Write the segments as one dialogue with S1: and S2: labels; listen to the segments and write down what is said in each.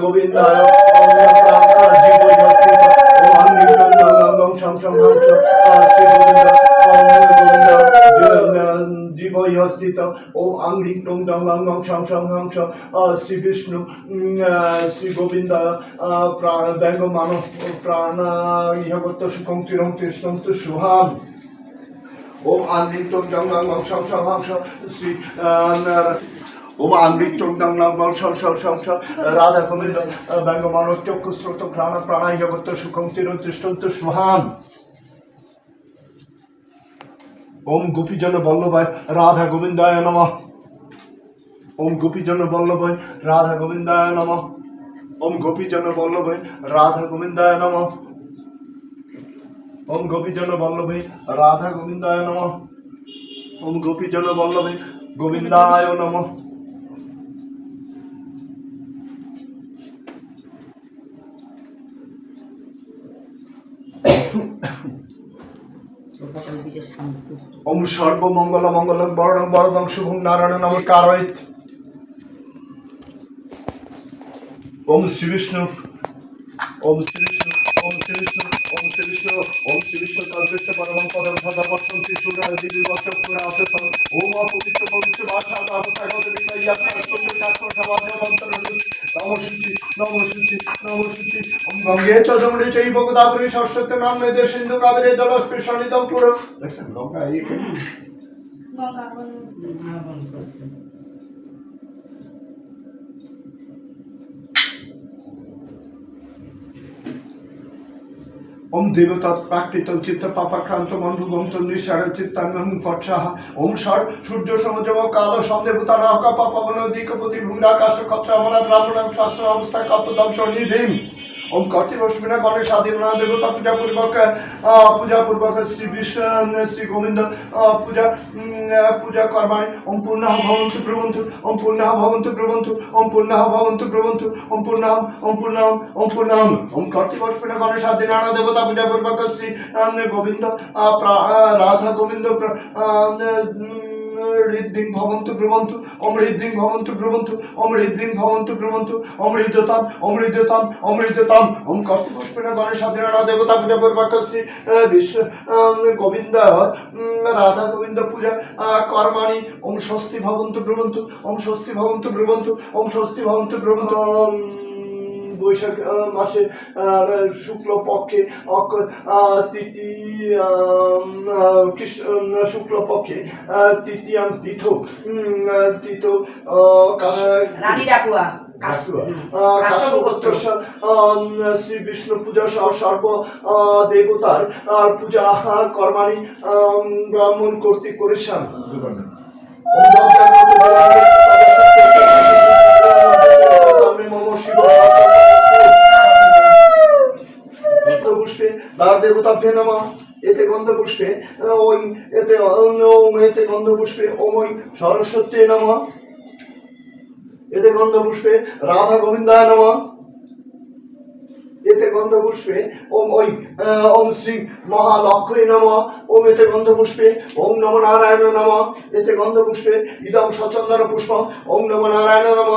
S1: গোবিন্দায় জীবই হস্তিত ও আংরি টং ডং লং লং সং সং হং স শ্রী বিষ্ণু শ্রী গোবিন্দ প্রাণ ব্যঙ্গ মানব প্রাণ ইহগত সুখং চিরং কৃষ্ণং তু সুহাম ওম আন্দিং টং ডং লং লং সং সং হং স শ্রী ওম আন্দিং টং ডং লং লং সং সং সং রাধা গোবিন্দ আহ, ব্যঙ্গ চক্ষু স্রোত প্রাণ প্রাণ ইহগত সুখং চিরং কৃষ্ণং ওম গোপীজন বল্লভায় রাধা গোবিন্দায় নম। ওম গোপীজন বল্লভায় রাধা গোবিন্দায় নম। ওম গোপীজন বল্লভায় রাধা গোবিন্দায় নম। ওম গোপীজন বল্লভায় রাধা গোবিন্দায় নম। ওম গোপীজন বল্লভায় গোবিন্দায় নম। ওম সর্বমঙ্গল মঙ্গল বরণ বরদং শুভং নারায়ণ নমস্কারয়িত ওম শ্রী বিষ্ণু, ওম শ্রী বিষ্ণু, ওম শ্রী বিষ্ণু, ওম শ্রী বিষ্ণু, ওম শ্রী বিষ্ণু পরমং দিবি বর্ষ পুরা ওম অপবিত্র চ নাম্নে সিন্ধু কাবেরী জলস্পৃশানিতং পুরো। দেখছেন গঙ্গা এই ওম দেবতৎ প্রাকৃত চিত্ত পাপাক্রান্ত মন্ডুগন্ত নিঃসার চিত্তান্নহং পৎসাহ ওম সর সূর্য সমজম কাল সন্দেভূতা রক পাপবন দিকপতি ভূমিরাকাশ কচ্ছ অমরা ব্রাহ্মণ শাস্ত্র অবস্থা কপ্তদংশ নিধিম। ওম কর্তিবস্মিনা গণেশ আদিনা দেবতা পূজা পূর্বক আহ, পূজা পূর্বক শ্রী বিষ্ণু শ্রী গোবিন্দ পূজা পূজা কর্মাণি ওম পূর্ণঃ ভবন্তু প্রবন্তু ওম পূর্ণঃ ভবন্তু প্রবন্তু ওম পূর্ণঃ ভবন্তু প্রবন্তু ওম পূর্ণঃ ওম পূর্ণঃ ওম পূর্ণঃ ওম কর্তিবস্মিনা গণেশ আদিনা দেবতা পূজা শ্রী গোবিন্দ রাধা গোবিন্দ ঋদ্ধিং ভবন্তু ব্রবন্তু অমৃদ্ধিং ভবন্তু ব্রবন্তু অমৃদ্ধিং ভবন্তু ব্রবন্তু, অমৃততাম অমৃততাম অমৃততাম। ওম কর্তৃপুষ্পেন গণেশ আদিনা দেবতা পূজা পূর্বক বিশ্ব গোবিন্দ রাধা গোবিন্দ পূজা কর্মাণি। ওম স্বস্তি ভবন্তু ব্রবন্তু, ওম স্বস্তি ভবন্তু ব্রবন্তু, ওম স্বস্তি ভবন্তু ব্রবন্তু। বৈশাখ মাসে শুক্লপক্ষে শুক্ল পক্ষে অক- তৃতীয় আম, আহ, কৃষ্ণ উম, শুক্ল পক্ষে আহ, তৃতীয়াম তীর্থ তীর্থ
S2: রানী ডাকুয়া।
S1: শ্রী বিষ্ণু পূজা সহ সর্ব দেবতার পূজা আহ, কর্মাণি ব্রাহ্মণ কর্তৃক করিসাম মম শিব পুষ্পে দ্বার দেবতাভ্যে নম। এতে গন্ধ পুষ্পে, ওই এতে ওম এতে গন্ধ পুষ্পে ওম ওই সরস্বতী নম। এতে গন্ধ পুষ্পে রাধা গোবিন্দায় নম। এতে গন্ধ পুষ্পে ওম ওই ওম শ্রী মহালক্ষ্মী নম। ওম এতে গন্ধ পুষ্পে ওম নম নারায়ণ নম। এতে গন্ধ পুষ্পে ইদম সচন্দন পুষ্প ওম নম নারায়ণ নম।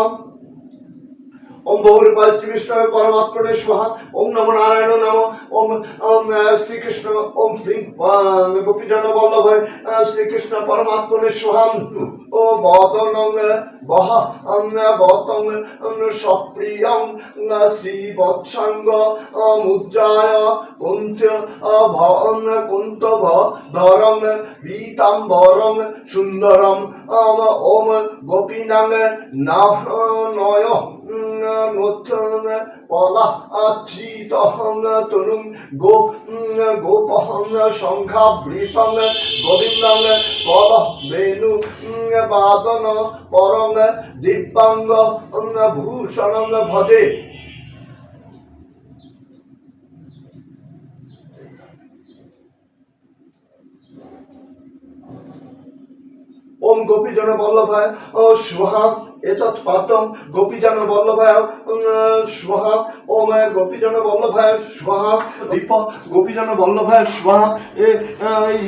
S1: ওম বহুরূপায় শ্রীকৃষ্ণ পরমাত্মনে স্বাহা ওম নমো নারায়ণ নম ওম ওম শ্রীকৃষ্ণ ওম আহ, গোপীজন বল্লভ শ্রীকৃষ্ণ পরমাত্মনে স্বাহাম ও বদন বহ বতং সপ্রিয়ং শ্রী বৎসঙ্গ মুদ্রায় কুন্ত ভন কুন্ত ভ ধরং পীতাম্বরং সুন্দরম ওম গোপীনাং নাহ নয়। পলা তনুং গো গোপহং সংঘাবৃতং গোবিন্দং পল বেনু বাদন পরং দিব্যাঙ্গ ভূষণং ভজে। ওম গোপী গোপীজন বল্লভায়, ও সুহা এতৎ পাতম গোপীজন বল্লভায় স্বাহা ও মায় গোপীজন বল্লভায় স্বাহা দীপ গোপীজন বল্লভায় স্বাহা এ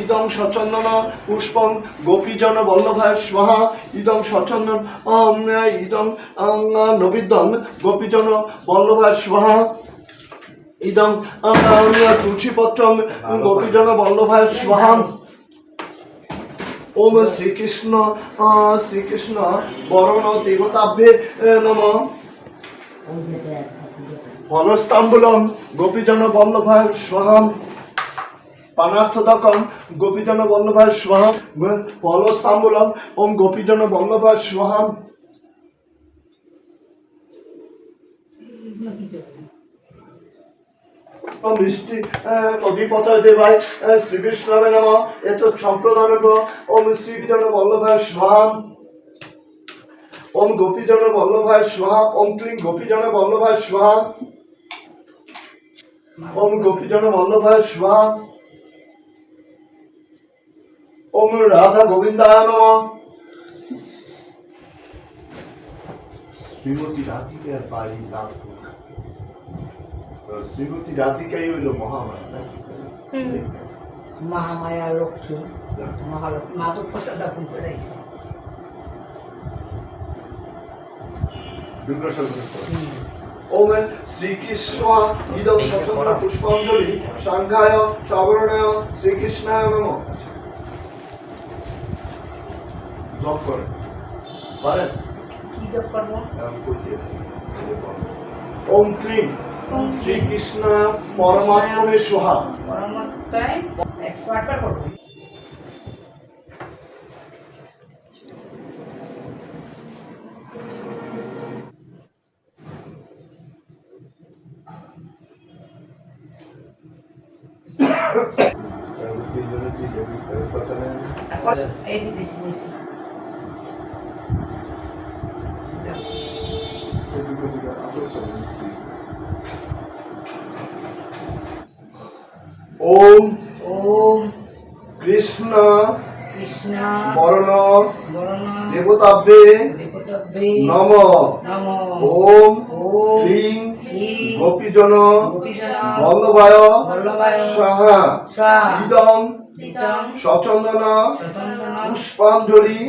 S1: ইদং সচন্দন পুষ্পং গোপীজন বল্লভায় স্বাহা ইদং সচন্দন ইদং নবিদং গোপীজন বল্লভায় স্বাহা ইদং তুলসীপত্রং গোপীজন বল্লভায় স্বাহা। ওম শ্রীকৃষ্ণ শ্রীকৃষ্ণ, বরণ দেবতাভ্যে নম। ফলস্তাম্বুলম গোপীজন বল্লভায় স্বাহাম। পানার্থদকম গোপীজন বল্লভায় স্বাহাম। ফলস্তাম্বুলম ওম গোপীজন বল্লভায় স্বাহাম। ওম মিষ্টি অধিপতয় দেবায় শ্রীকৃষ্ণাবে নম। এত সম্প্রদান ওম শ্রীবিজন বল্লভায় ওম গোপীজন বল্লভায় স্বাহা। ওম ক্লিং গোপীজন বল্লভায় স্বাহা। ওম গোপীজন বল্লভায় স্বাহা। ওম রাধা গোবিন্দায় নম। শ্রীমতী রাধিকার বাড়ি লাভ শ্রীমতী রাধিকাই হইল মহামায়া
S2: মহামায়া লক্ষ্মী মহালক্ষ্মী মাধব প্রসাদ
S1: দুর্গা শ্রীকৃষ্ণ ইদম পুষ্পাঞ্জলি সাংঘায় চাবরণায় শ্রীকৃষ্ণায় নম। জপ করেন। পারেন?
S2: কি জব করব?
S1: ওম ক্লিং শ্রীকৃষ্ণ পরমাত্মনে সোহা
S2: পরমাত্মায় একশো আটবার করব এই যে দিছি নিছি
S1: ওম
S2: ওম
S1: কৃষ্ণ
S2: কৃষ্ণ
S1: বরণ
S2: বরণ
S1: দেবতাব্যে
S2: দেবতব্যে
S1: নম।
S2: নম।
S1: ওম ক্লিং গোপীজন। বল্লভায়
S2: বল্লভায়
S1: সাহা
S2: স্বা
S1: সচন্দন পুষ্পাঞ্জলি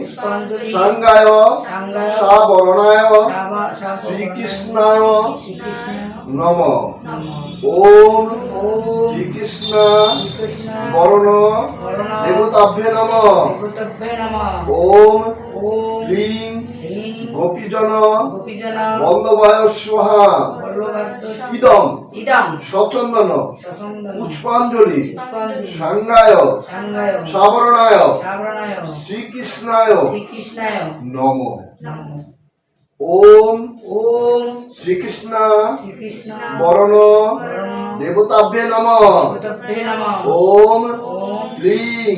S1: সাঙ্গায় সাবরণায়
S2: সাবা সাবা
S1: শ্রীকৃষ্ণায় নম। ওম শ্রীকৃষ্ণ বরণ দেবতাভ্যে নম ওম
S2: হ্রিং
S1: গোপীজন
S2: গোপীজন
S1: বল্লভায় স্বাহা
S2: বল্লভাদ্য
S1: ইদং
S2: ইদম
S1: সচন্দন পুষ্পাঞ্জলি সাঙ্গায় সাবরণায় শ্রীকৃষ্ণায় নম ওম
S2: ওম
S1: শ্রীকৃষ্ণ বরণ দেবতাভ্যে নম। ওম ক্লিং।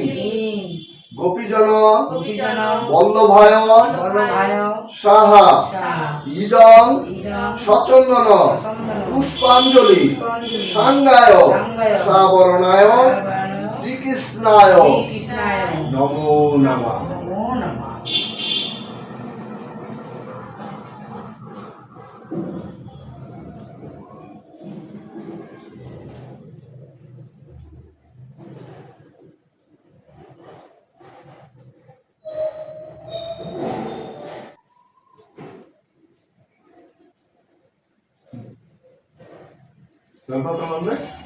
S1: গোপীজন। বল্লভায়। সাহা। ইদং। সচন্দন। পুষ্পাঞ্জলি। সাঙ্গায়। সাবরণায়
S2: শ্রীকৃষ্ণায়।
S1: নমো নমঃ।
S2: নমো নমঃ
S1: গল্প তোমার